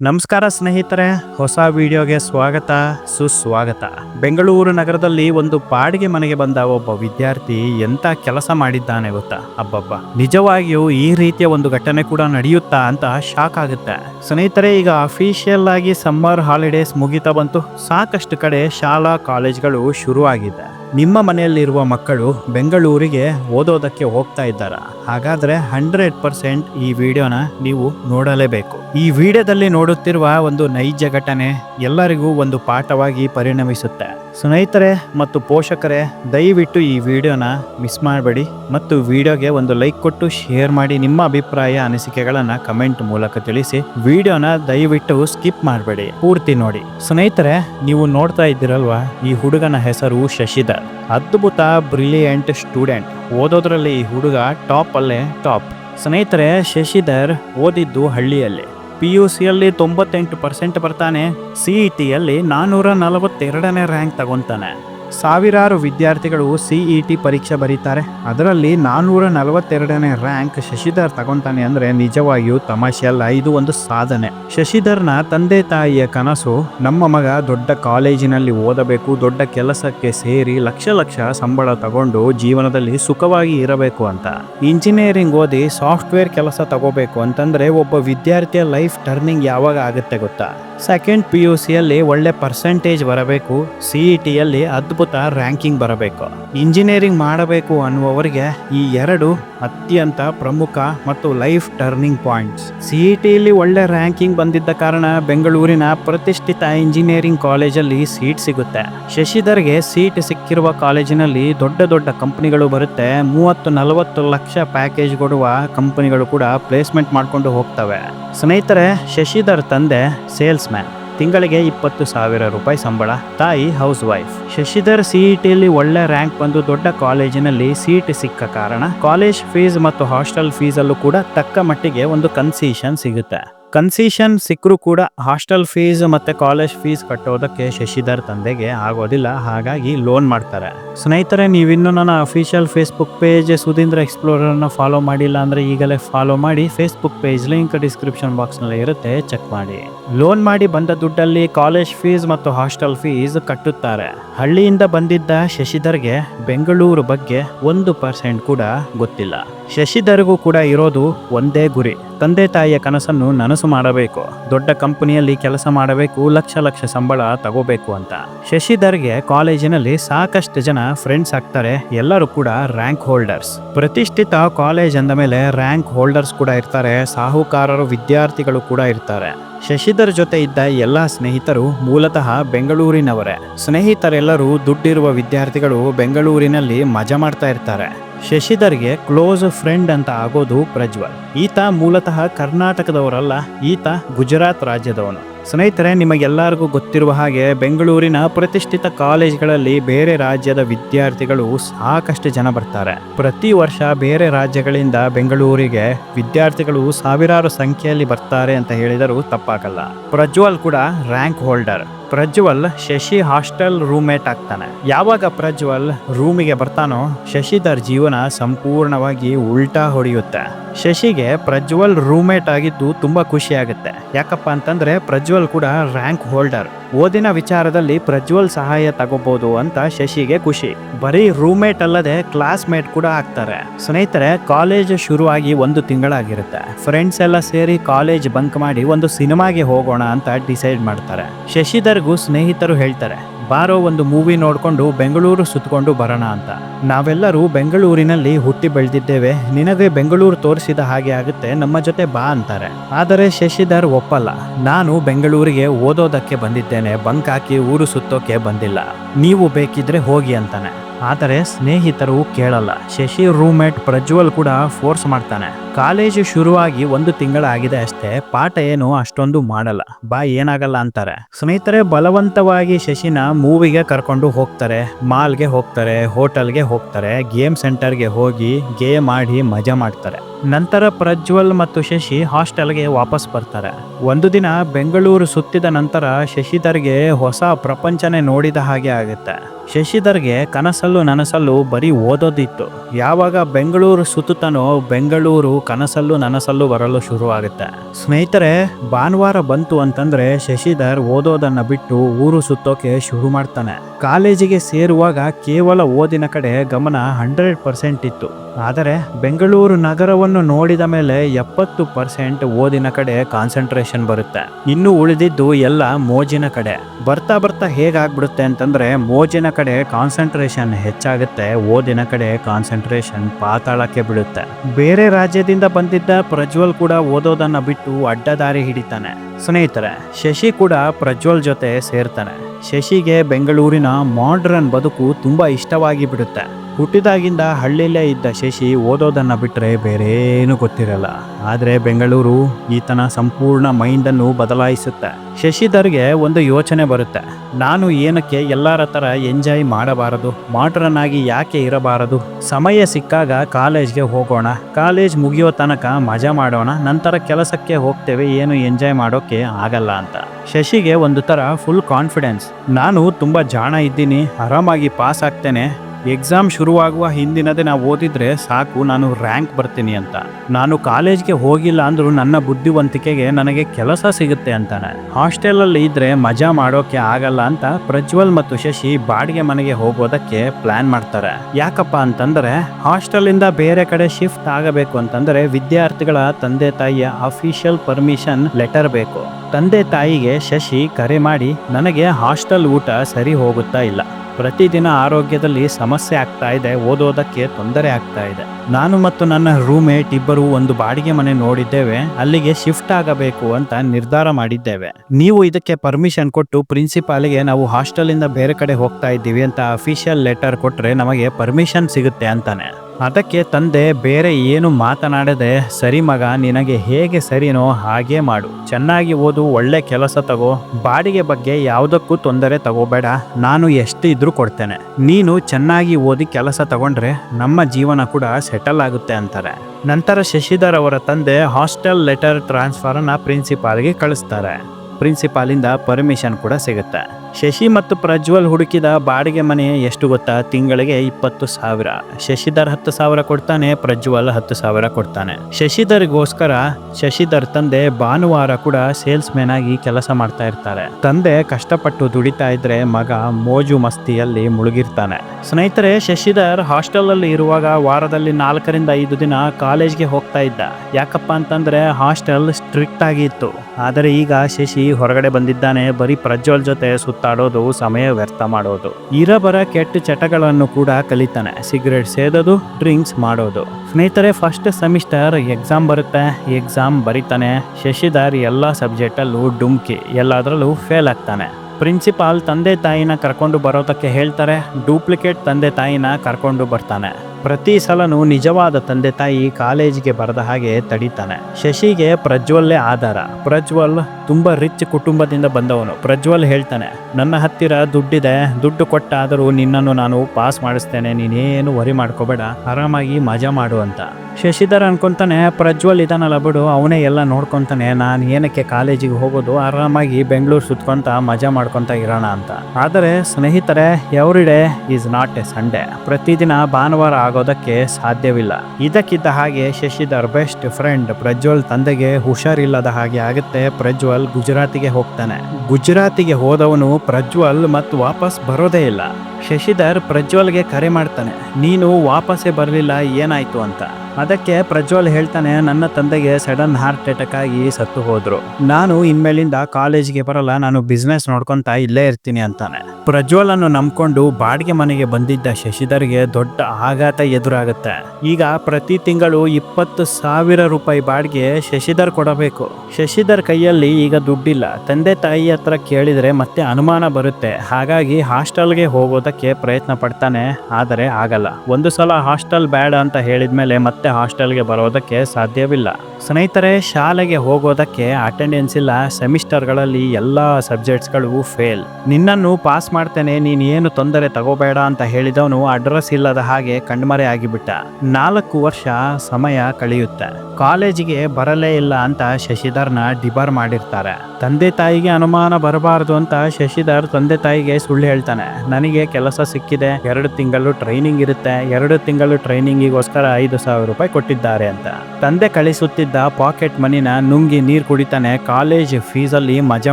ನಮಸ್ಕಾರ ಸ್ನೇಹಿತರೆ, ಹೊಸ ವಿಡಿಯೋಗೆ ಸ್ವಾಗತ, ಸುಸ್ವಾಗತ. ಬೆಂಗಳೂರು ನಗರದಲ್ಲಿ ಒಂದು ಪಾಡಿಗೆ ಮನೆಗೆ ಬಂದ ಒಬ್ಬ ವಿದ್ಯಾರ್ಥಿ ಎಂತ ಕೆಲಸ ಮಾಡಿದ್ದಾನೆ ಗೊತ್ತಾ? ಅಬ್ಬಬ್ಬ. ನಿಜವಾಗಿಯೂ ಈ ರೀತಿಯ ಒಂದು ಘಟನೆ ಕೂಡ ನಡೆಯುತ್ತಾ ಅಂತ ಶಾಕ್ ಆಗುತ್ತೆ. ಸ್ನೇಹಿತರೆ, ಈಗ ಅಫಿಷಿಯಲ್ ಆಗಿ ಸಮ್ಮರ್ ಹಾಲಿಡೇಸ್ ಮುಗಿತಾ ಬಂತು. ಸಾಕಷ್ಟು ಕಡೆ ಶಾಲಾ, ಕಾಲೇಜ್ಗಳು ಶುರುವಾಗಿದೆ. ನಿಮ್ಮ ಮನೆಯಲ್ಲಿರುವ ಮಕ್ಕಳು ಬೆಂಗಳೂರಿಗೆ ಓದೋದಕ್ಕೆ ಹೋಗ್ತಾ ಇದ್ದಾರಾ? ಹಾಗಾದ್ರೆ ಹಂಡ್ರೆಡ್ ಪರ್ಸೆಂಟ್ ಈ ವಿಡಿಯೋನ ನೀವು ನೋಡಲೇಬೇಕು. ಈ ವಿಡಿಯೋದಲ್ಲಿ ನೋಡುತ್ತಿರುವ ಒಂದು ನೈಜ ಘಟನೆ ಎಲ್ಲರಿಗೂ ಒಂದು ಪಾಠವಾಗಿ ಪರಿಣಮಿಸುತ್ತೆ. ಸ್ನೇಹಿತರೆ ಮತ್ತು ಪೋಷಕರೇ, ದಯವಿಟ್ಟು ಈ ವಿಡಿಯೋನ ಮಿಸ್ ಮಾಡಬೇಡಿ ಮತ್ತು ವಿಡಿಯೋಗೆ ಒಂದು ಲೈಕ್ ಕೊಟ್ಟು ಶೇರ್ ಮಾಡಿ ನಿಮ್ಮ ಅಭಿಪ್ರಾಯ, ಅನಿಸಿಕೆಗಳನ್ನು ಕಮೆಂಟ್ ಮೂಲಕ ತಿಳಿಸಿ. ವಿಡಿಯೋನ ದಯವಿಟ್ಟು ಸ್ಕಿಪ್ ಮಾಡಬೇಡಿ. ಪೂರ್ತಿ ನೋಡಿ. ಸ್ನೇಹಿತರೆ, ನೀವು ನೋಡ್ತಾ ಇದ್ದೀರಲ್ವಾ? ಈ ಹುಡುಗನ ಹೆಸರು ಶಶಿಧರ್ ಅದ್ಭುತ, ಬ್ರಿಲಿಯಂಟ್ ಸ್ಟೂಡೆಂಟ್. ಓದೋದ್ರಲ್ಲಿ ಈ ಹುಡುಗ ಟಾಪ್ ಅಲ್ಲೇ ಟಾಪ್. ಸ್ನೇಹಿತರೆ, ಶಶಿಧರ್ ಓದಿದ್ದು ಹಳ್ಳಿಯಲ್ಲಿ. ಪಿ ಯು ಸಿಯಲ್ಲಿ ತೊಂಬತ್ತೆಂಟು ಪರ್ಸೆಂಟ್ ಬರ್ತಾನೆ ಸಿ ಇ ಟಿಯಲ್ಲಿ ನಾನ್ನೂರ ನಲವತ್ತೆರಡನೇ ರ್ಯಾಂಕ್ ತಗೊಂತಾನೆ. ಸಾವಿರಾರು ವಿದ್ಯಾರ್ಥಿಗಳು ಸಿ ಟಿ ಪರೀಕ್ಷೆ ಬರೀತಾರೆ. ಅದರಲ್ಲಿ ನಾನ್ನೂರ ನಲವತ್ತೆರಡನೇ ರ್ಯಾಂಕ್ ಶಶಿಧರ್ ತಗೊಂತಾನೆ ಅಂದ್ರೆ ನಿಜವಾಗಿಯೂ ತಮಾಷೆ ಅಲ್ಲ ಇದು ಒಂದು ಸಾಧನೆ. ಶಶಿಧರ್ನ ತಂದೆ ತಾಯಿಯ ಕನಸು, ನಮ್ಮ ಮಗ ದೊಡ್ಡ ಕಾಲೇಜಿನಲ್ಲಿ ಓದಬೇಕು, ದೊಡ್ಡ ಕೆಲಸಕ್ಕೆ ಸೇರಿ ಲಕ್ಷ ಲಕ್ಷ ಸಂಬಳ ತಗೊಂಡು ಜೀವನದಲ್ಲಿ ಸುಖವಾಗಿ ಇರಬೇಕು ಅಂತ. ಇಂಜಿನಿಯರಿಂಗ್ ಓದಿ ಸಾಫ್ಟ್ವೇರ್ ಕೆಲಸ ತಗೋಬೇಕು ಅಂತಂದ್ರೆ ಒಬ್ಬ ವಿದ್ಯಾರ್ಥಿಯ ಲೈಫ್ ಟರ್ನಿಂಗ್ ಯಾವಾಗ ಆಗುತ್ತೆ ಗೊತ್ತಾ? ಸೆಕೆಂಡ್ ಪಿ ಯು ಸಿಯಲ್ಲಿ ಒಳ್ಳೆ ಪರ್ಸೆಂಟೇಜ್ ಬರಬೇಕು ಸಿ ಇ ಟಿಯಲ್ಲಿ ಅದ್ಭುತ ರ್ಯಾಂಕಿಂಗ್ ಬರಬೇಕು. ಇಂಜಿನಿಯರಿಂಗ್ ಮಾಡಬೇಕು ಅನ್ನುವವರಿಗೆ ಈ ಎರಡು ಅತ್ಯಂತ ಪ್ರಮುಖ ಮತ್ತು life turning points C E ಟಿಯಲ್ಲಿ ಒಳ್ಳೆ ರ್ಯಾಂಕಿಂಗ್ ಬಂದಿದ್ದ ಕಾರಣ ಬೆಂಗಳೂರಿನ ಪ್ರತಿಷ್ಠಿತ ಇಂಜಿನಿಯರಿಂಗ್ ಕಾಲೇಜಲ್ಲಿ ಸೀಟ್ ಸಿಗುತ್ತೆ. ಶಶಿಧರ್ಗೆ ಸೀಟ್ ಸಿಕ್ಕಿರುವ ಕಾಲೇಜಿನಲ್ಲಿ ದೊಡ್ಡ ದೊಡ್ಡ ಕಂಪನಿಗಳು ಬರುತ್ತೆ. ಮೂವತ್ತು ನಲವತ್ತು ಲಕ್ಷ ಪ್ಯಾಕೇಜ್ ಕೊಡುವ ಕಂಪನಿಗಳು ಕೂಡ ಪ್ಲೇಸ್ಮೆಂಟ್ ಮಾಡಿಕೊಂಡು ಹೋಗ್ತವೆ. ಸ್ನೇಹಿತರೆ, ಶಶಿಧರ್ ತಂದೆ ಸೇಲ್ಸ್ ಮ್ಯಾನ್ ತಿಂಗಳಿಗೆ ಇಪ್ಪತ್ತು ಸಾವಿರ ರೂಪಾಯಿ ಸಂಬಳ. ತಾಯಿ ಹೌಸ್ ವೈಫ್ ಶಶಿಧರ್ ಸಿಇಟಿಯಲ್ಲಿ ಒಳ್ಳೆ ರ್ಯಾಂಕ್ ಬಂದು ದೊಡ್ಡ ಕಾಲೇಜಿನಲ್ಲಿ ಸೀಟ್ ಸಿಕ್ಕ ಕಾರಣ, ಕಾಲೇಜ್ ಫೀಸ್ ಮತ್ತು ಹಾಸ್ಟೆಲ್ ಫೀಸಲ್ಲೂ ಕೂಡ ತಕ್ಕ ಮಟ್ಟಿಗೆ ಒಂದು ಕನ್ಸೀಷನ್ ಸಿಗುತ್ತೆ. ಕನ್ಸೀಷನ್ ಸಿಕ್ಕರೂ ಕೂಡ ಹಾಸ್ಟೆಲ್ ಫೀಸ್ ಮತ್ತು ಕಾಲೇಜ್ ಫೀಸ್ ಕಟ್ಟೋದಕ್ಕೆ ಶಶಿಧರ್ ತಂದೆಗೆ ಆಗೋದಿಲ್ಲ, ಹಾಗಾಗಿ ಲೋನ್ ಮಾಡ್ತಾರೆ. ಸ್ನೇಹಿತರೆ, ನೀವಿನ್ನೂ ನನ್ನ ಅಫಿಷಿಯಲ್ ಫೇಸ್ಬುಕ್ ಪೇಜ್ ಸುಧೀಂದ್ರ ಎಕ್ಸ್ಪ್ಲೋರರ್ನ ಫಾಲೋ ಮಾಡಿಲ್ಲ ಅಂದರೆ ಈಗಲೇ ಫಾಲೋ ಮಾಡಿ ಫೇಸ್ಬುಕ್ ಪೇಜ್ ಲಿಂಕ್ ಡಿಸ್ಕ್ರಿಪ್ಷನ್ ಬಾಕ್ಸ್ನಲ್ಲಿ ಇರುತ್ತೆ ಚೆಕ್ ಮಾಡಿ. ಲೋನ್ ಮಾಡಿ ಬಂದ ದುಡ್ಡಲ್ಲಿ ಕಾಲೇಜ್ ಫೀಸ್ ಮತ್ತು ಹಾಸ್ಟೆಲ್ ಫೀಸ್ ಕಟ್ಟುತ್ತಾರೆ. ಹಳ್ಳಿಯಿಂದ ಬಂದಿದ್ದ ಶಶಿಧರ್ಗೆ ಬೆಂಗಳೂರು ಬಗ್ಗೆ ಒಂದು ಪರ್ಸೆಂಟ್ ಕೂಡ ಗೊತ್ತಿಲ್ಲ. ಶಶಿಧರ್ಗೂ ಕೂಡ ಇರೋದು ಒಂದೇ ಗುರಿ. ತಂದೆ ತಾಯಿಯ ಕನಸನ್ನು ನನಸು ಮಾಡಬೇಕು. ದೊಡ್ಡ ಕಂಪನಿಯಲ್ಲಿ ಕೆಲಸ ಮಾಡಬೇಕು, ಲಕ್ಷ ಲಕ್ಷ ಸಂಬಳ ತಗೋಬೇಕು ಅಂತ. ಶಶಿಧರ್ಗೆ ಕಾಲೇಜಿನಲ್ಲಿ ಸಾಕಷ್ಟು ಜನ ಫ್ರೆಂಡ್ಸ್ ಆಗ್ತಾರೆ. ಎಲ್ಲರೂ ಕೂಡ ರ್ಯಾಂಕ್ ಹೋಲ್ಡರ್ಸ್ ಪ್ರತಿಷ್ಠಿತ ಕಾಲೇಜ್ ಅಂದ ಮೇಲೆ ರ್ಯಾಂಕ್ ಹೋಲ್ಡರ್ಸ್ ಕೂಡ ಇರ್ತಾರೆ. ಸಾಹುಕಾರರು, ವಿದ್ಯಾರ್ಥಿಗಳು ಕೂಡ ಇರ್ತಾರೆ. ಶಶಿಧರ್ ಜೊತೆ ಇದ್ದ ಎಲ್ಲ ಸ್ನೇಹಿತರು ಮೂಲತಃ ಬೆಂಗಳೂರಿನವರೇ. ಸ್ನೇಹಿತರೆಲ್ಲರೂ ದುಡ್ಡಿರುವ ವಿದ್ಯಾರ್ಥಿಗಳು ಬೆಂಗಳೂರಿನಲ್ಲಿ ಮಜಾ ಮಾಡ್ತಾ ಇರ್ತಾರೆ. ಶಶಿಧರ್ಗೆ ಕ್ಲೋಸ್ ಫ್ರೆಂಡ್ ಅಂತ ಆಗೋದು ಪ್ರಜ್ವಲ್. ಈತ ಮೂಲತಃ ಕರ್ನಾಟಕದವರಲ್ಲ, ಈತ ಗುಜರಾತ್ ರಾಜ್ಯದವನು. ಸ್ನೇಹಿತರೆ, ನಿಮಗೆಲ್ಲರಿಗೂ ಗೊತ್ತಿರುವ ಹಾಗೆ ಬೆಂಗಳೂರಿನ ಪ್ರತಿಷ್ಠಿತ ಕಾಲೇಜ್ಗಳಲ್ಲಿ ಬೇರೆ ರಾಜ್ಯದ ವಿದ್ಯಾರ್ಥಿಗಳು ಸಾಕಷ್ಟು ಜನ ಬರ್ತಾರೆ. ಪ್ರತಿ ವರ್ಷ ಬೇರೆ ರಾಜ್ಯಗಳಿಂದ ಬೆಂಗಳೂರಿಗೆ ವಿದ್ಯಾರ್ಥಿಗಳು ಸಾವಿರಾರು ಸಂಖ್ಯೆಯಲ್ಲಿ ಬರ್ತಾರೆ ಅಂತ ಹೇಳಿದರೂ ತಪ್ಪಾಗಲ್ಲ. ಪ್ರಜ್ವಲ್ ಕೂಡ rank holder Prajwal Shashi hostel roommate ಆಗ್ತಾನೆ. ಯಾವಾಗ ಪ್ರಜ್ವಲ್ ರೂಮಿಗೆ ಬರ್ತಾನೋ ಶಶಿಧರ್ ಜೀವನ ಸಂಪೂರ್ಣವಾಗಿ ಉಲ್ಟಾ ಹೊಡೆಯುತ್ತೆ. ಶಶಿಗೆ ಪ್ರಜ್ವಲ್ ರೂಮೇಟ್ ಆಗಿದ್ದು ತುಂಬಾ ಖುಷಿ ಆಗುತ್ತೆ ಯಾಕಪ್ಪ ಅಂತಂದ್ರೆ ಪ್ರಜ್ವಲ್ ಕೂಡ ರ್ಯಾಂಕ್ ಹೋಲ್ಡರ್ ಓದಿನ ವಿಚಾರದಲ್ಲಿ ಪ್ರಜ್ವಲ್ ಸಹಾಯ ತಗೋಬಹುದು ಅಂತ ಶಶಿಗೆ ಖುಷಿ. ಬರೀ ರೂಮೇಟ್ ಅಲ್ಲದೆ ಕ್ಲಾಸ್ಮೇಟ್ ಕೂಡ ಆಗ್ತಾರೆ. ಸ್ನೇಹಿತರೆ ಕಾಲೇಜ್ ಶುರುವಾಗಿ ಒಂದು ತಿಂಗಳಾಗಿರುತ್ತೆ. ಫ್ರೆಂಡ್ಸ್ ಎಲ್ಲ ಸೇರಿ ಕಾಲೇಜ್ ಬಂಕ್ ಮಾಡಿ ಒಂದು ಸಿನಿಮಾಗೆ ಹೋಗೋಣ ಅಂತ ಡಿಸೈಡ್ ಮಾಡ್ತಾರೆ. ಶಶಿಧರ್ಗೂ ಸ್ನೇಹಿತರು ಹೇಳ್ತಾರೆ, ಬಾರೋ ಒಂದು ಮೂವಿ ನೋಡ್ಕೊಂಡು ಬೆಂಗಳೂರು ಸುತ್ತಕೊಂಡು ಬರೋಣ ಅಂತ. ನಾವೆಲ್ಲರೂ ಬೆಂಗಳೂರಿನಲ್ಲಿ ಹುಟ್ಟಿ ಬೆಳೆದಿದ್ದೇವೆ. ನಿನಗೆ ಬೆಂಗಳೂರು ತೋರಿಸಿದ ಹಾಗೆ ಆಗುತ್ತೆ, ನಮ್ಮ ಜೊತೆ ಬಾ ಅಂತಾರೆ. ಆದರೆ ಶಶಿಧರ್ ಒಪ್ಪಲ್ಲ. ನಾನು ಬೆಂಗಳೂರಿಗೆ ಓದೋದಕ್ಕೆ ಬಂದಿದ್ದೇನೆ, ಬಂಕ್ ಹಾಕಿ ಊರು ಸುತ್ತೋಕೆ ಬಂದಿಲ್ಲ. ನೀವು ಬೇಕಿದ್ರೆ ಹೋಗಿ ಅಂತಾನೆ. ಆದರೆ ಸ್ನೇಹಿತರು ಕೇಳಲ್ಲ. ಶಶಿ ರೂಮೇಟ್ ಪ್ರಜ್ವಲ್ ಕೂಡ ಫೋರ್ಸ್ ಮಾಡ್ತಾನೆ. ಕಾಲೇಜು ಶುರುವಾಗಿ ಒಂದು ತಿಂಗಳಾಗಿದೆ ಅಷ್ಟೇ. ಪಾಠ ಏನು ಅಷ್ಟೊಂದು ಮಾಡಲ್ಲ. ಬಾ, ಏನಾಗಲ್ಲ ಅಂತಾರೆ. ಸ್ನೇಹಿತರೆ, ಬಲವಂತವಾಗಿ ಶಶಿನ ಮೂವಿಗೆ ಕರ್ಕೊಂಡು ಹೋಗ್ತಾರೆ. ಮಾಲ್ಗೆ ಹೋಗ್ತಾರೆ, ಹೋಟೆಲ್ಗೆ ಹೋಗ್ತಾರೆ, ಗೇಮ್ ಸೆಂಟರ್ಗೆ ಹೋಗಿ ಗೇಮ್ ಆಡಿ ಮಜಾ ಮಾಡ್ತಾರೆ. ನಂತರ ಪ್ರಜ್ವಲ್ ಮತ್ತು ಶಶಿ ಹಾಸ್ಟೆಲ್ಗೆ ವಾಪಸ್ ಬರ್ತಾರೆ. ಒಂದು ದಿನ ಬೆಂಗಳೂರು ಸುತ್ತಿದ ನಂತರ ಶಶಿಧರ್ಗೆ ಹೊಸ ಪ್ರಪಂಚನೇ ನೋಡಿದ ಹಾಗೆ ಆಗುತ್ತೆ. ಶಶಿಧರ್ಗೆ ಕನಸಲ್ಲು ನನಸಲ್ಲು ಬರೀ ಓದೋದಿತ್ತು. ಯಾವಾಗ ಬೆಂಗಳೂರು ಸುತ್ತುತ್ತಾನೋ ಬೆಂಗಳೂರು ಕನಸಲ್ಲು ನನಸಲ್ಲು ಬರಲು ಶುರುವಾಗುತ್ತೆ. ಸ್ನೇಹಿತರೆ, ಭಾನುವಾರ ಬಂತು ಅಂತಂದ್ರೆ ಶಶಿಧರ್ ಓದೋದನ್ನ ಬಿಟ್ಟು ಊರು ಸುತ್ತೋಕೆ ಶುರು ಮಾಡ್ತಾನೆ. ಕಾಲೇಜಿಗೆ ಸೇರುವಾಗ ಕೇವಲ ಓದಿನ ಕಡೆ ಗಮನ ಹಂಡ್ರೆಡ್ ಪರ್ಸೆಂಟ್ ಇತ್ತು. ಆದರೆ ಬೆಂಗಳೂರು ನಗರವನ್ನು ನೋಡಿದ ಮೇಲೆ ಎಪ್ಪತ್ತು ಪರ್ಸೆಂಟ್ ಓದಿನ ಕಡೆ ಕಾನ್ಸಂಟ್ರೇಷನ್ ಬರುತ್ತೆ. ಇನ್ನು ಉಳಿದಿದ್ದು ಎಲ್ಲ ಮೋಜಿನ ಕಡೆ. ಬರ್ತಾ ಬರ್ತಾ ಹೇಗಾಗ್ಬಿಡುತ್ತೆ ಅಂತಂದ್ರೆ ಮೋಜಿನ ಕಡೆ ಕಾನ್ಸಂಟ್ರೇಷನ್ ಹೆಚ್ಚಾಗುತ್ತೆ, ಓದಿನ ಕಡೆ ಕಾನ್ಸಂಟ್ರೇಷನ್ ಪಾತಾಳಕ್ಕೆ ಬಿಡುತ್ತೆ. ಬೇರೆ ರಾಜ್ಯದಿಂದ ಬಂದಿದ್ದ ಪ್ರಜ್ವಲ್ ಕೂಡ ಓದೋದನ್ನ ಬಿಟ್ಟು ಅಡ್ಡದಾರಿ ಹಿಡಿತಾನೆ. ಸ್ನೇಹಿತರೆ, ಶಶಿ ಕೂಡ ಪ್ರಜ್ವಲ್ ಜೊತೆ ಸೇರ್ತಾನೆ. ಶಶಿಗೆ ಬೆಂಗಳೂರಿನ ಮಾಡ್ರನ್ ಬದುಕು ತುಂಬಾ ಇಷ್ಟವಾಗಿ ಬಿಡುತ್ತೆ. ಹುಟ್ಟಿದಾಗಿಂದ ಹಳ್ಳಿಯಲ್ಲೇ ಇದ್ದ ಶಶಿ ಓದೋದನ್ನ ಬಿಟ್ಟರೆ ಬೇರೇನು ಗೊತ್ತಿರಲ್ಲ. ಆದರೆ ಬೆಂಗಳೂರು ಈತನ ಸಂಪೂರ್ಣ ಮೈಂಡನ್ನು ಬದಲಾಯಿಸುತ್ತೆ. ಶಶಿಧರ್ಗೆ ಒಂದು ಯೋಚನೆ ಬರುತ್ತೆ. ನಾನು ಏನಕ್ಕೆ ಎಲ್ಲರ ಥರ ಎಂಜಾಯ್ ಮಾಡಬಾರದು? ಮಾಡ್ರನ್ ಆಗಿ ಯಾಕೆ ಇರಬಾರದು? ಸಮಯ ಸಿಕ್ಕಾಗ ಕಾಲೇಜ್ಗೆ ಹೋಗೋಣ. ಕಾಲೇಜ್ ಮುಗಿಯೋ ತನಕ ಮಜಾ ಮಾಡೋಣ. ನಂತರ ಕೆಲಸಕ್ಕೆ ಹೋಗ್ತೇವೆ. ಏನು ಎಂಜಾಯ್ ಮಾಡೋಕೆ ಆಗಲ್ಲ ಅಂತ. ಶಶಿಗೆ ಒಂದು ಥರ ಫುಲ್ ಕಾನ್ಫಿಡೆನ್ಸ್ ನಾನು ತುಂಬ ಜಾಣ ಇದ್ದೀನಿ. ಆರಾಮಾಗಿ ಪಾಸ್ ಆಗ್ತೇನೆ. ಎಕ್ಸಾಮ್ ಶುರುವಾಗುವ ಹಿಂದಿನದೇ ನಾವು ಓದಿದ್ರೆ ಸಾಕು, ನಾನು ರ್ಯಾಂಕ್ ಬರ್ತೀನಿ ಅಂತ. ನಾನು ಕಾಲೇಜ್ಗೆ ಹೋಗಿಲ್ಲ ಅಂದ್ರೂ ನನ್ನ ಬುದ್ಧಿವಂತಿಕೆಗೆ ನನಗೆ ಕೆಲಸ ಸಿಗುತ್ತೆ ಅಂತಾನೆ. ಹಾಸ್ಟೆಲಲ್ಲಿ ಇದ್ರೆ ಮಜಾ ಮಾಡೋಕೆ ಆಗಲ್ಲ ಅಂತ ಪ್ರಜ್ವಲ್ ಮತ್ತು ಶಶಿ ಬಾಡಿಗೆ ಮನೆಗೆ ಹೋಗೋದಕ್ಕೆ ಪ್ಲಾನ್ ಮಾಡ್ತಾರೆ. ಯಾಕಪ್ಪ ಅಂತಂದ್ರೆ ಹಾಸ್ಟೆಲ್ ಇಂದ ಬೇರೆ ಕಡೆ ಶಿಫ್ಟ್ ಆಗಬೇಕು ಅಂತಂದ್ರೆ ವಿದ್ಯಾರ್ಥಿಗಳ ತಂದೆ ತಾಯಿಯ ಅಫಿಷಿಯಲ್ ಪರ್ಮಿಷನ್ ಲೆಟರ್ ಬೇಕು. ತಂದೆ ತಾಯಿಗೆ ಶಶಿ ಕರೆ ಮಾಡಿ, ನನಗೆ ಹಾಸ್ಟೆಲ್ ಊಟ ಸರಿ ಹೋಗುತ್ತಾ ಇಲ್ಲ. ಪ್ರತಿದಿನ ಆರೋಗ್ಯದಲ್ಲಿ ಸಮಸ್ಯೆ ಆಗ್ತಾ ಇದೆ, ಓದೋದಕ್ಕೆ ತೊಂದರೆ ಆಗ್ತಾ ಇದೆ. ನಾನು ಮತ್ತು ನನ್ನ ರೂಮೇಟ್ ಇಬ್ಬರು ಒಂದು ಬಾಡಿಗೆ ಮನೆ ನೋಡಿದ್ದೇವೆ, ಅಲ್ಲಿಗೆ ಶಿಫ್ಟ್ ಆಗಬೇಕು ಅಂತ ನಿರ್ಧಾರ ಮಾಡಿದ್ದೇವೆ. ನೀವು ಇದಕ್ಕೆ ಪರ್ಮಿಷನ್ ಕೊಟ್ಟು ಪ್ರಿನ್ಸಿಪಾಲ್ಗೆ ನಾವು ಹಾಸ್ಟೆಲಿಂದ ಬೇರೆ ಕಡೆ ಹೋಗ್ತಾ ಇದ್ದೀವಿ ಅಂತ ಅಫಿಷಿಯಲ್ ಲೆಟರ್ ಕೊಟ್ರೆ ನಮಗೆ ಪರ್ಮಿಷನ್ ಸಿಗುತ್ತೆ ಅಂತಾನೆ. ಅದಕ್ಕೆ ತಂದೆ, ಬೇರೆ ಏನು ಮಾತನಾಡದೆ, ಸರಿ ಮಗ, ನಿನಗೆ ಹೇಗೆ ಸರಿನೋ ಹಾಗೆ ಮಾಡು. ಚೆನ್ನಾಗಿ ಓದು, ಒಳ್ಳೆ ಕೆಲಸ ತಗೋ. ಬಾಡಿಗೆ ಬಗ್ಗೆ ಯಾವುದಕ್ಕೂ ತೊಂದರೆ ತಗೋಬೇಡ. ನಾನು ಎಷ್ಟು ಇದ್ರೂ ಕೊಡ್ತೇನೆ. ನೀನು ಚೆನ್ನಾಗಿ ಓದಿ ಕೆಲಸ ತಗೊಂಡ್ರೆ ನಮ್ಮ ಜೀವನ ಕೂಡ ಸೆಟಲ್ ಆಗುತ್ತೆ, ಅಂತಾರೆ. ನಂತರ ಶಶಿಧರ್ ಅವರ ತಂದೆ ಹಾಸ್ಟೆಲ್ ಲೆಟರ್ ಟ್ರಾನ್ಸ್ಫರ್ನ ಪ್ರಿನ್ಸಿಪಾಲ್ಗೆ ಕಳಿಸ್ತಾರೆ. ಪ್ರಿನ್ಸಿಪಾಲಿಂದ ಪರ್ಮಿಷನ್ ಕೂಡ ಸಿಗುತ್ತೆ. ಶಶಿ ಮತ್ತು ಪ್ರಜ್ವಲ್ ಹುಡುಕಿದ ಬಾಡಿಗೆ ಮನೆ ಎಷ್ಟು ಗೊತ್ತಾ? ತಿಂಗಳಿಗೆ ಇಪ್ಪತ್ತು ಸಾವಿರ. ಶಶಿಧರ್ ಹತ್ತು ಸಾವಿರ ಕೊಡ್ತಾನೆ, ಪ್ರಜ್ವಲ್ ಹತ್ತು ಸಾವಿರ ಕೊಡ್ತಾನೆ. ಶಶಿಧರ್ಗೋಸ್ಕರ ಶಶಿಧರ್ ತಂದೆ ಭಾನುವಾರ ಕೂಡ ಸೇಲ್ಸ್ ಮ್ಯಾನ್ ಆಗಿ ಕೆಲಸ ಮಾಡ್ತಾ ಇರ್ತಾರೆ. ತಂದೆ ಕಷ್ಟಪಟ್ಟು ದುಡಿತಾ ಇದ್ರೆ ಮಗ ಮೋಜು ಮಸ್ತಿಯಲ್ಲಿ ಮುಳುಗಿರ್ತಾನೆ. ಸ್ನೇಹಿತರೆ, ಶಶಿಧರ್ ಹಾಸ್ಟೆಲ್ ಅಲ್ಲಿ ಇರುವಾಗ ವಾರದಲ್ಲಿ ನಾಲ್ಕರಿಂದ ಐದು ದಿನ ಕಾಲೇಜ್ಗೆ ಹೋಗ್ತಾ ಇದ್ದ. ಯಾಕಪ್ಪ ಅಂತಂದ್ರೆ ಹಾಸ್ಟೆಲ್ ಸ್ಟ್ರಿಕ್ಟ್ ಆಗಿ ಇತ್ತು. ಆದರೆ ಈಗ ಶಶಿ ಹೊರಗಡೆ ಬಂದಿದ್ದಾನೆ, ಬರೀ ಪ್ರಜ್ವಲ್ ಜೊತೆ ಸುತ್ತಾಡೋದು, ಸಮಯ ವ್ಯರ್ಥ ಮಾಡೋದು. ಇರಬರ ಕೆಟ್ಟ ಚಟಗಳನ್ನು ಕೂಡ ಕಲಿತಾನೆ, ಸಿಗರೇಟ್ ಸೇದೋದು, ಡ್ರಿಂಕ್ಸ್ ಮಾಡೋದು. ಸ್ನೇಹಿತರೆ ಫಸ್ಟ್ ಸೆಮಿಸ್ಟರ್ ಎಕ್ಸಾಮ್ ಬರುತ್ತೆ ಎಕ್ಸಾಮ್ ಬರೀತಾನೆ, ಶಶಿಧರ್ ಎಲ್ಲ ಸಬ್ಜೆಕ್ಟಲ್ಲೂ ಡುಮ್ಕಿ, ಎಲ್ಲದರಲ್ಲೂ ಫೇಲ್ ಆಗ್ತಾನೆ. ಪ್ರಿನ್ಸಿಪಾಲ್ ತಂದೆ ತಾಯಿನ ಕರ್ಕೊಂಡು ಬರೋದಕ್ಕೆ ಹೇಳ್ತಾರೆ ಡೂಪ್ಲಿಕೇಟ್ ತಂದೆ ತಾಯಿನ ಕರ್ಕೊಂಡು ಬರ್ತಾನೆ. ಪ್ರತಿ ಸಲನೂ ನಿಜವಾದ ತಂದೆ ತಾಯಿ ಕಾಲೇಜಿಗೆ ಬರದ ಹಾಗೆ ತಡೀತಾನೆ. ಶಶಿಗೆ ಪ್ರಜ್ವಲ್ಲೇ ಆಧಾರ. ಪ್ರಜ್ವಲ್ ತುಂಬಾ ರಿಚ್ ಕುಟುಂಬದಿಂದ ಬಂದವನು. ಪ್ರಜ್ವಲ್ ಹೇಳ್ತಾನೆ, ನನ್ನ ಹತ್ತಿರ ದುಡ್ಡಿದೆ, ದುಡ್ಡು ಕೊಟ್ಟಾದರೂ ನಿನ್ನನ್ನು ನಾನು ಪಾಸ್ ಮಾಡಿಸ್ತೇನೆ. ನೀನೇನು ವರಿ ಮಾಡ್ಕೋಬೇಡ. ಆರಾಮಾಗಿ ಮಜಾ ಮಾಡು ಅಂತ. ಶಶಿಧರ್ ಅನ್ಕೊಂತಾನೆ, ಪ್ರಜ್ವಲ್ ಇದಾನಲ್ಲ ಬಿಡು, ಅವನೇ ಎಲ್ಲ ನೋಡ್ಕೊಂತಾನೆ. ನಾನು ಏನಕ್ಕೆ ಕಾಲೇಜಿಗೆ ಹೋಗೋದು? ಆರಾಮಾಗಿ ಬೆಂಗಳೂರು ಸುತ್ಕೊಂತ ಮಜಾ ಮಾಡ್ಕೊಂತ ಇರೋಣ ಅಂತ. ಆದರೆ, ಸ್ನೇಹಿತರೆ every day is not a Sunday ಪ್ರತಿದಿನ ಭಾನುವಾರ ಆಗೋದಕ್ಕೆ ಸಾಧ್ಯವಿಲ್ಲ. ಇದಕ್ಕಿದ್ದ ಹಾಗೆ ಶಶಿಧರ್ ಬೆಸ್ಟ್ ಫ್ರೆಂಡ್ ಪ್ರಜ್ವಲ್ ತಂದೆಗೆ ಹುಷಾರಿಲ್ಲದ ಹಾಗೆ ಆಗುತ್ತೆ ಪ್ರಜ್ವಲ್ ಗುಜರಾತಿಗೆ ಹೋಗ್ತಾನೆ. ಗುಜರಾತಿಗೆ ಹೋದವನು ಪ್ರಜ್ವಲ್ ಮತ್ತು ವಾಪಸ್ ಬರೋದೇ ಇಲ್ಲ. ಶಶಿಧರ್ ಪ್ರಜ್ವಲ್ಗೆ ಕರೆ ಮಾಡ್ತಾನೆ, ನೀನು ವಾಪಸ್ಸೇ ಬರಲಿಲ್ಲ, ಏನಾಯ್ತು? ಅಂತ. ಅದಕ್ಕೆ ಪ್ರಜ್ವಲ್ ಹೇಳ್ತಾನೆ, ನನ್ನ ತಂದೆಗೆ ಸಡನ್ ಹಾರ್ಟ್ ಅಟ್ಯಾಕ್ ಆಗಿ ಸತ್ತು ಹೋದ್ರು. ನಾನು ಇನ್ಮೇಲಿಂದ ಕಾಲೇಜ್ಗೆ ಬರಲ್ಲ, ನಾನು ಬಿಸ್ನೆಸ್ ನೋಡ್ಕೊಂತ ಇಲ್ಲೇ ಇರ್ತೀನಿ ಅಂತಾನೆ. ಪ್ರಜ್ವಲ್ ಅನ್ನು ನಂಬ್ಕೊಂಡು ಬಾಡಿಗೆ ಮನೆಗೆ ಬಂದಿದ್ದ ಶಶಿಧರ್ಗೆ ದೊಡ್ಡ ಆಘಾತ ಎದುರಾಗುತ್ತೆ. ಈಗ ಪ್ರತಿ ತಿಂಗಳು ಇಪ್ಪತ್ತು ಸಾವಿರ ರೂಪಾಯಿ ಬಾಡಿಗೆ ಶಶಿಧರ್ ಕೊಡಬೇಕು. ಶಶಿಧರ್ ಕೈಯಲ್ಲಿ ಈಗ ದುಡ್ಡಿಲ್ಲ. ತಂದೆ ತಾಯಿ ಹತ್ರ ಕೇಳಿದ್ರೆ ಮತ್ತೆ ಅನುಮಾನ ಬರುತ್ತೆ. ಹಾಗಾಗಿ ಹಾಸ್ಟೆಲ್ಗೆ ಹೋಗೋದಕ್ಕೆ ಪ್ರಯತ್ನ ಪಡ್ತಾನೆ, ಆದರೆ ಆಗಲ್ಲ. ಒಂದು ಸಲ ಹಾಸ್ಟೆಲ್ ಬೇಡ ಅಂತ ಹೇಳಿದ್ಮೇಲೆ ಮತ್ತೆ ಮತ್ತೆ ಹಾಸ್ಟೆಲ್ಗೆ ಬರೋದಕ್ಕೆ ಸಾಧ್ಯವಿಲ್ಲ. ಸ್ನೇಹಿತರೆ, ಶಾಲೆಗೆ ಹೋಗೋದಕ್ಕೆ ಅಟೆಂಡೆನ್ಸ್ ಇಲ್ಲ. ಸೆಮಿಸ್ಟರ್ಗಳಲ್ಲಿ ಎಲ್ಲ ಸಬ್ಜೆಕ್ಟ್ಸ್ಗಳು ಫೇಲ್ ನಿನ್ನನ್ನು ಪಾಸ್ ಮಾಡ್ತೇನೆ, ನೀನು ಏನು ತೊಂದರೆ ತಗೋಬೇಡ ಅಂತ ಹೇಳಿದವನು ಅಡ್ರೆಸ್ ಇಲ್ಲದ ಹಾಗೆ ಕಣ್ಮರೆ ಆಗಿಬಿಟ್ಟ. ನಾಲ್ಕು ವರ್ಷ ಸಮಯ ಕಳೆಯುತ್ತೆ. ಕಾಲೇಜಿಗೆ ಬರಲೇ ಇಲ್ಲ ಅಂತ ಶಶಿಧರ್ನ ಡಿಬಾರ್ ಮಾಡಿರ್ತಾರೆ. ತಂದೆ ತಾಯಿಗೆ ಅನುಮಾನ ಬರಬಾರದು ಅಂತ ಶಶಿಧರ್ ತಂದೆ ತಾಯಿಗೆ ಸುಳ್ಳು ಹೇಳ್ತಾನೆ. ನನಗೆ ಕೆಲಸ ಸಿಕ್ಕಿದೆ. ಎರಡು ತಿಂಗಳು ಟ್ರೈನಿಂಗ್ ಇರುತ್ತೆ. ಎರಡು ತಿಂಗಳು ಟ್ರೈನಿಂಗಿಗೋಸ್ಕರ ಐದು ಸಾವಿರ ರೂಪಾಯಿ ಕೊಟ್ಟಿದ್ದಾರೆ ಅಂತ. ತಂದೆ ಕಳಿಸುತ್ತಿದ್ದ ಪಾಕೆಟ್ ಮನಿನ ನುಂಗಿ ನೀರು ಕುಡಿತಾನೆ ಕಾಲೇಜ್ ಫೀಸಲ್ಲಿ ಮಜಾ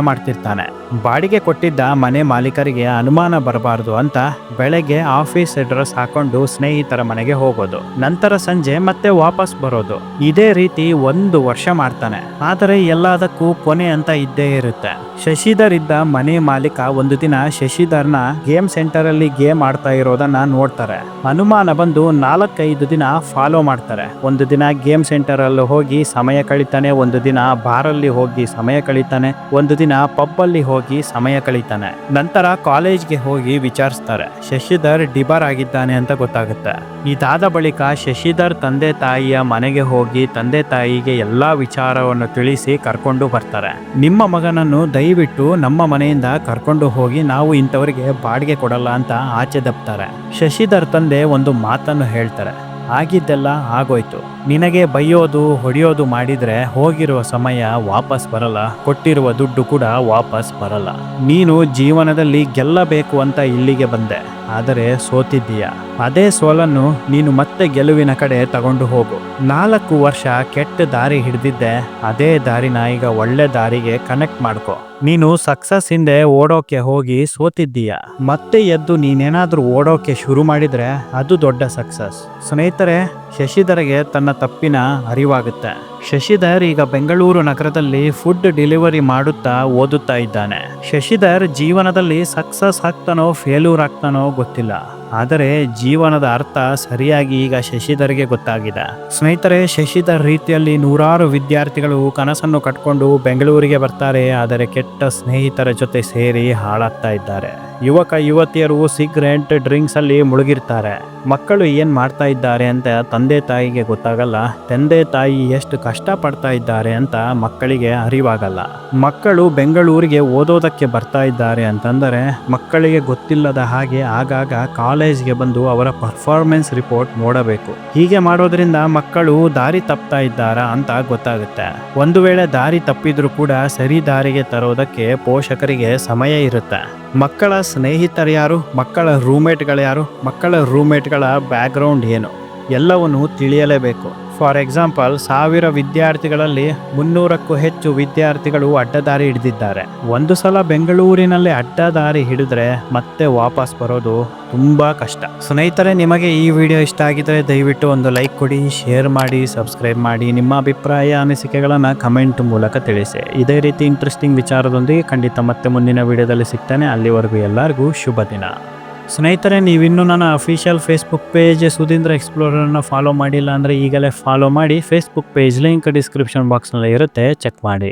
ಮಾಡ್ತಿರ್ತಾನೆ. ಬಾಡಿಗೆ ಕೊಟ್ಟಿದ್ದ ಮನೆ ಮಾಲೀಕರಿಗೆ ಅನುಮಾನ ಬರಬಾರದು ಅಂತ ಬೆಳಗ್ಗೆ ಆಫೀಸ್ ಅಡ್ರೆಸ್ ಹಾಕೊಂಡು ಸ್ನೇಹಿತರ ಮನೆಗೆ ಹೋಗೋದು. ನಂತರ ಸಂಜೆ ಮತ್ತೆ ವಾಪಸ್ ಬರೋದು. ಇದೇ ರೀತಿ ಒಂದು ವರ್ಷ ಮಾಡ್ತಾನೆ. ಆದರೆ ಎಲ್ಲದಕ್ಕೂ ಕೊನೆ ಅಂತ ಇದ್ದೇ ಇರುತ್ತೆ. ಶಶಿಧರ್ ಇದ್ದ ಮನೆ ಮಾಲೀಕ ಒಂದು ದಿನ ಶಶಿಧರ್ನ ಗೇಮ್ ಸೆಂಟರ್ ಅಲ್ಲಿ ಗೇಮ್ ಆಡ್ತಾ ಇರೋದನ್ನ ನೋಡ್ತಾರೆ. ಅನುಮಾನ ಬಂದು ನಾಲ್ಕೈದು ದಿನ ಫಾಲೋ ಮಾಡ್ತಾರೆ. ಒಂದು ದಿನ ಗೇಮ್ ಸೆಂಟರ್ ಅಲ್ಲಿ ಹೋಗಿ ಸಮಯ ಕಳೀತಾನೆ, ಒಂದು ದಿನ ಬಾರಲ್ಲಿ ಹೋಗಿ ಸಮಯ ಕಳೀತಾನೆ, ಒಂದು ದಿನ ಪಬ್ ಅಲ್ಲಿ ಹೋಗಿ ಸಮಯ ಕಳೀತಾನೆ. ನಂತರ ಕಾಲೇಜ್ಗೆ ಹೋಗಿ ವಿಚಾರಿಸ್ತಾರೆ. ಶಶಿಧರ್ ಡಿಬಾರ್ ಆಗಿದ್ದಾನೆ ಅಂತ ಗೊತ್ತಾಗುತ್ತೆ. ಇದಾದ ಬಳಿಕ ಶಶಿಧರ್ ತಂದೆ ತಾಯಿಯ ಮನೆಗೆ ಹೋಗಿ ತಂದೆ ತಾಯಿಗೆ ಎಲ್ಲಾ ವಿಚಾರವನ್ನು ತಿಳಿಸಿ ಕರ್ಕೊಂಡು ಬರ್ತಾರೆ. ನಿಮ್ಮ ಮಗನನ್ನು ದಯವಿಟ್ಟು ನಮ್ಮ ಮನೆಯಿಂದ ಕರ್ಕೊಂಡು ಹೋಗಿ ನಾವು ಇಂಥವರಿಗೆ ಬಾಡಿಗೆ ಕೊಡಲ್ಲ ಅಂತ ಆಚೆ ದಪ್ತಾರೆ. ಶಶಿಧರ್ ತಂದೆ ಒಂದು ಮಾತನ್ನು ಹೇಳ್ತಾರೆ, ಆಗಿದ್ದೆಲ್ಲ ಆಗೋಯ್ತು. ನಿನಗೆ ಬೈಯೋದು, ಹೊಡೆಯೋದು ಮಾಡಿದ್ರೆ ಹೋಗಿರುವ ಸಮಯ ವಾಪಸ್ ಬರಲ್ಲ, ಕೊಟ್ಟಿರುವ ದುಡ್ಡು ಕೂಡ ವಾಪಸ್ ಬರಲ್ಲ. ನೀನು ಜೀವನದಲ್ಲಿ ಗೆಲ್ಲಬೇಕು ಅಂತ ಇಲ್ಲಿಗೆ ಬಂದೆ. ಆದರೆ ಸೋತಿದ್ದೀಯ? ಅದೇ ಸೋಲನ್ನು ನೀನು ಮತ್ತೆ ಗೆಲುವಿನ ಕಡೆ ತಗೊಂಡು ಹೋಗು. ನಾಲ್ಕು ವರ್ಷ ಕೆಟ್ಟ ದಾರಿ ಹಿಡಿದಿದ್ದೆ, ಅದೇ ದಾರಿನ ಈಗ ಒಳ್ಳೆ ದಾರಿಗೆ ಕನೆಕ್ಟ್ ಮಾಡ್ಕೊ. ನೀನು ಸಕ್ಸಸ್ ಹಿಂದೆ ಓಡೋಕೆ ಹೋಗಿ ಸೋತಿದ್ದೀಯ? ಮತ್ತೆ ಎದ್ದು ನೀನೇನಾದರೂ ಓಡೋಕೆ ಶುರು ಮಾಡಿದ್ರೆ ಅದು ದೊಡ್ಡ ಸಕ್ಸಸ್ ಸ್ನೇಹಿತರೆ, ಶಶಿಧರ್ಗೆ ತನ್ನ ತಪ್ಪಿನ ಅರಿವಾಗುತ್ತೆ. ಶಶಿಧರ್ ಈಗ ಬೆಂಗಳೂರು ನಗರದಲ್ಲಿ ಫುಡ್ ಡೆಲಿವರಿ ಮಾಡುತ್ತಾ ಓದುತ್ತಾ ಇದ್ದಾನೆ. ಶಶಿಧರ್ ಜೀವನದಲ್ಲಿ ಸಕ್ಸಸ್ ಆಗ್ತಾನೋ ಫೇಲ್ಯೂರ್ ಆಗ್ತಾನೋ ಗೊತ್ತಿಲ್ಲ. ಆದರೆ ಜೀವನದ ಅರ್ಥ ಸರಿಯಾಗಿ ಈಗ ಶಶಿಧರ್ಗೆ ಗೊತ್ತಾಗಿದೆ. ಸ್ನೇಹಿತರೆ, ಶಶಿಧರ್ ರೀತಿಯಲ್ಲಿ ನೂರಾರು ವಿದ್ಯಾರ್ಥಿಗಳು ಕನಸನ್ನು ಕಟ್ಕೊಂಡು ಬೆಂಗಳೂರಿಗೆ ಬರ್ತಾರೆ, ಆದರೆ ಕೆಟ್ಟ ಸ್ನೇಹಿತರ ಜೊತೆ ಸೇರಿ ಹಾಳಾಗ್ತಾ ಇದ್ದಾರೆ. ಯುವಕ, ಯುವತಿಯರು ಸಿಗರೆಟ್ ಡ್ರಿಂಕ್ಸ್ ಅಲ್ಲಿ ಮುಳುಗಿರ್ತಾರೆ. ಮಕ್ಕಳು ಏನ್ ಮಾಡ್ತಾ ಇದ್ದಾರೆ ಅಂತ ತಂದೆ ತಾಯಿಗೆ ಗೊತ್ತಾಗಲ್ಲ. ತಂದೆ ತಾಯಿ ಎಷ್ಟು ಕಷ್ಟ ಪಡ್ತಾ ಇದ್ದಾರೆ ಅಂತ ಮಕ್ಕಳಿಗೆ ಅರಿವಾಗಲ್ಲ. ಮಕ್ಕಳು ಬೆಂಗಳೂರಿಗೆ ಓದೋದಕ್ಕೆ ಬರ್ತಾ ಇದ್ದಾರೆ ಅಂತಂದರೆ ಮಕ್ಕಳಿಗೆ ಗೊತ್ತಿಲ್ಲದ ಹಾಗೆ ಆಗಾಗ ಕಾಲೇಜ್ಗೆ ಬಂದು ಅವರ ಪರ್ಫಾರ್ಮೆನ್ಸ್ ರಿಪೋರ್ಟ್ ನೋಡಬೇಕು. ಹೀಗೆ ಮಾಡೋದ್ರಿಂದ ಮಕ್ಕಳು ದಾರಿ ತಪ್ತಾ ಇದ್ದಾರಾ ಅಂತ ಗೊತ್ತಾಗುತ್ತೆ. ಒಂದು ವೇಳೆ ದಾರಿ ತಪ್ಪಿದ್ರೂ ಕೂಡ ಸರಿ ದಾರಿಗೆ ತರೋದಕ್ಕೆ ಪೋಷಕರಿಗೆ ಸಮಯ ಇರುತ್ತೆ. ಮಕ್ಕಳ ಸ್ನೇಹಿತರು ಯಾರು? ಮಕ್ಕಳ ರೂಮೇಟ್ಗಳು ಯಾರು? ಮಕ್ಕಳ ರೂಮ್ಮೇಟ್ಗಳ ಬ್ಯಾಕ್ಗ್ರೌಂಡ್ ಏನು? ಎಲ್ಲವನ್ನು ತಿಳಿಯಲೇಬೇಕು. ಫಾರ್ ಎಕ್ಸಾಂಪಲ್ ಸಾವಿರ ವಿದ್ಯಾರ್ಥಿಗಳಲ್ಲಿ ಮುನ್ನೂರಕ್ಕೂ ಹೆಚ್ಚು ವಿದ್ಯಾರ್ಥಿಗಳು ಅಡ್ಡದಾರಿ ಹಿಡಿದಿದ್ದಾರೆ. ಒಂದು ಸಲ ಬೆಂಗಳೂರಿನಲ್ಲಿ ಅಡ್ಡದಾರಿ ಹಿಡಿದ್ರೆ ಮತ್ತೆ ವಾಪಸ್ ಬರೋದು ತುಂಬಾ ಕಷ್ಟ. ಸ್ನೇಹಿತರೆ, ನಿಮಗೆ ಈ ವಿಡಿಯೋ ಇಷ್ಟ ಆಗಿದ್ರೆ ದಯವಿಟ್ಟು ಒಂದು ಲೈಕ್ ಕೊಡಿ, ಶೇರ್ ಮಾಡಿ, ಸಬ್ಸ್ಕ್ರೈಬ್ ಮಾಡಿ. ನಿಮ್ಮ ಅಭಿಪ್ರಾಯ, ಅನಿಸಿಕೆಗಳನ್ನು ಕಮೆಂಟ್ ಮೂಲಕ ತಿಳಿಸಿ. ಇದೇ ರೀತಿ ಇಂಟ್ರೆಸ್ಟಿಂಗ್ ವಿಚಾರದೊಂದಿಗೆ ಖಂಡಿತ ಮತ್ತೆ ಮುಂದಿನ ವಿಡಿಯೋದಲ್ಲಿ ಸಿಗ್ತಾನೆ. ಅಲ್ಲಿವರೆಗೂ ಎಲ್ಲರಿಗೂ ಶುಭ ದಿನ. ಸ್ನೇಹಿತರೆ, ನೀವಿನ್ನೂ ನನ್ನ ಅಫಿಷಿಯಲ್ ಫೇಸ್ಬುಕ್ ಪೇಜ್ ಸುಧೀಂದ್ರ ಎಕ್ಸ್ಪ್ಲೋರರ್ನ ಫಾಲೋ ಮಾಡಿಲ್ಲ ಅಂದರೆ ಈಗಲೇ ಫಾಲೋ ಮಾಡಿ ಫೇಸ್ಬುಕ್ ಪೇಜ್ ಲಿಂಕ್ ಡಿಸ್ಕ್ರಿಪ್ಷನ್ ಬಾಕ್ಸ್ನಲ್ಲಿ ಇರುತ್ತೆ ಚೆಕ್ ಮಾಡಿ.